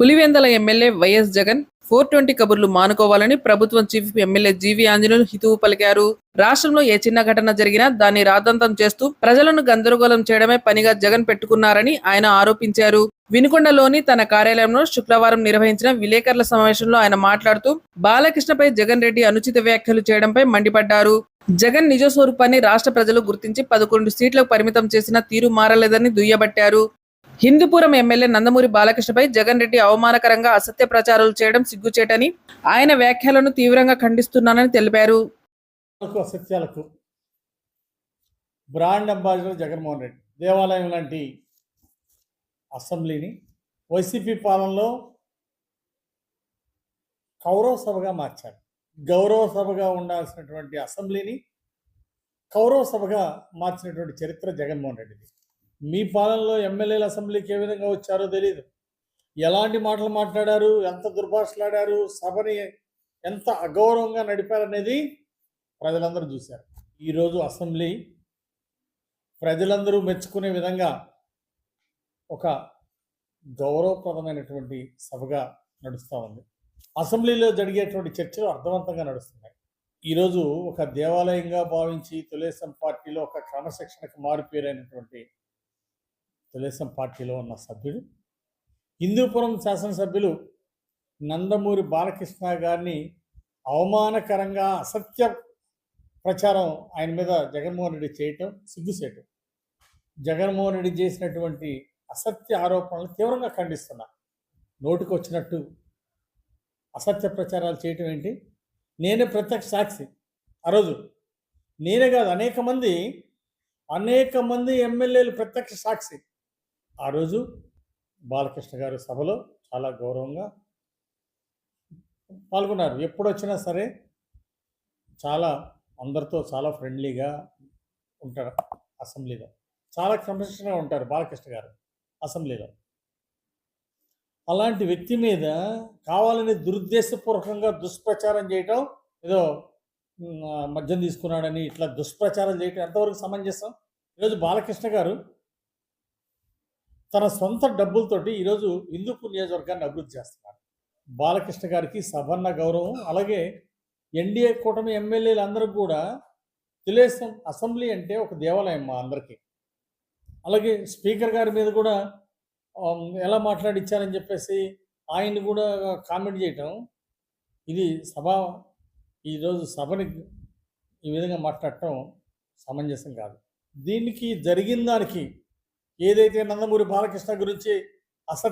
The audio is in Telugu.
Pulivendula MLA YS Jagan four twenty కబుర్లు మానుకోవాలని ప్రభుత్వం చీఫ్ ఎమ్మెల్యే జీవి ఆంజనేయులు హితవు పలికారు. రాష్ట్రంలో ఏ చిన్న ఘటన జరిగినా దాన్ని రాద్ధాంతం చేస్తూ ప్రజలను గందరగోళం చేయడమే పనిగా జగన్ పెట్టుకున్నారని ఆయన ఆరోపించారు. వినుకొండలోని తన కార్యాలయంలో శుక్రవారం నిర్వహించిన విలేకరుల సమావేశంలో ఆయన మాట్లాడుతూ బాలకృష్ణపై జగన్ రెడ్డి అనుచిత వ్యాఖ్యలు చేయడంపై మండిపడ్డారు. జగన్ నిజ స్వరూపాన్ని రాష్ట్ర ప్రజలు గుర్తించి పదకొండు సీట్లకు పరిమితం చేసిన తీరు మారలేదని దుయ్యబట్టారు. హిందూపురం ఎమ్మెల్యే నందమూరి బాలకృష్ణపై జగన్ రెడ్డి అవమానకరంగా అసత్య ప్రచారాలు చేయడం సిగ్గుచేటని ఆయన వ్యాఖ్యలను తీవ్రంగా ఖండిస్తున్నానని తెలిపారు. అసత్యాలకు బ్రాండ్ అంబాసిడర్ జగన్మోహన్ రెడ్డి దేవాలయం లాంటి అసెంబ్లీని వైసీపీ పాలనలో కౌరవ సభగా మార్చారు. గౌరవ సభగా ఉండాల్సినటువంటి అసెంబ్లీని కౌరవ సభగా మార్చినటువంటి చరిత్ర జగన్మోహన్ రెడ్డిది. మీ పాలనలో ఎమ్మెల్యేల అసెంబ్లీకి ఏ విధంగా వచ్చారో తెలియదు ఎలాంటి మాటలు మాట్లాడారు? ఎంత దుర్భాషలాడారు? సభని ఎంత అగౌరవంగా నడిపారనేది ప్రజలందరూ చూశారు. ఈరోజు అసెంబ్లీ ప్రజలందరూ మెచ్చుకునే విధంగా ఒక గౌరవప్రదమైనటువంటి సభగా నడుస్తూ ఉంది. అసెంబ్లీలో జరిగేటువంటి చర్చలు అర్థవంతంగా నడుస్తున్నాయి. ఈరోజు ఒక దేవాలయంగా భావించి తెలుగుదేశం పార్టీలో ఒక క్రమశిక్షణకు మారుపేరైనటువంటి తెలుగుదేశం పార్టీలో ఉన్న సభ్యుడు. హిందూపురం శాసనసభ్యులు నందమూరి బాలకృష్ణ గారిని అవమానకరంగా అసత్య ప్రచారం ఆయన మీద జగన్మోహన్ రెడ్డి చేయటం సిగ్గుసేటు జగన్మోహన్ రెడ్డి చేసినటువంటి అసత్య ఆరోపణలు తీవ్రంగా ఖండిస్తున్నా నోటికి వచ్చినట్టు అసత్య ప్రచారాలు చేయటం ఏంటి? నేనే ప్రత్యక్ష సాక్షి. ఆ రోజు నేనే కాదు అనేక మంది అనేక మంది ఎమ్మెల్యేలు ప్రత్యక్ష సాక్షి. ఆ రోజు బాలకృష్ణ గారు సభలో చాలా గౌరవంగా పాల్గొన్నారు. ఎప్పుడు వచ్చినా సరే చాలా అందరితో చాలా ఫ్రెండ్లీగా ఉంటారు అసెంబ్లీలో. చాలా క్రమశిక్షణగా ఉంటారు బాలకృష్ణ గారు అసెంబ్లీలో. అలాంటి వ్యక్తి మీద కావాలని దురుద్దేశపూర్వకంగా దుష్ప్రచారం చేయటం ఏదో మద్యం తీసుకున్నాడని ఇట్లా దుష్ప్రచారం చేయటం ఎంతవరకు సమంజసం? ఈరోజు బాలకృష్ణ గారు తన సొంత డబ్బులతోటి ఈరోజు హిందూపూర్ నియోజకవర్గాన్ని అభివృద్ధి చేస్తున్నారు. బాలకృష్ణ గారికి సభన్న గౌరవం అలాగే ఎన్డీఏ కూటమి ఎమ్మెల్యేలు అందరూ కూడా తెలుగుదేశం అసెంబ్లీ అంటే ఒక దేవాలయం మా అందరికీ. అలాగే స్పీకర్ గారి మీద కూడా ఎలా మాట్లాడిచ్చారని చెప్పేసి ఆయన్ని కూడా కామెంట్ చేయటం. ఇది సభ ఈరోజు సభని ఈ విధంగా మాట్లాడటం సమంజసం కాదు. దీనికి జరిగిన దానికి ఏదైతే నందమూరి బాలకృష్ణ గురించి అసత్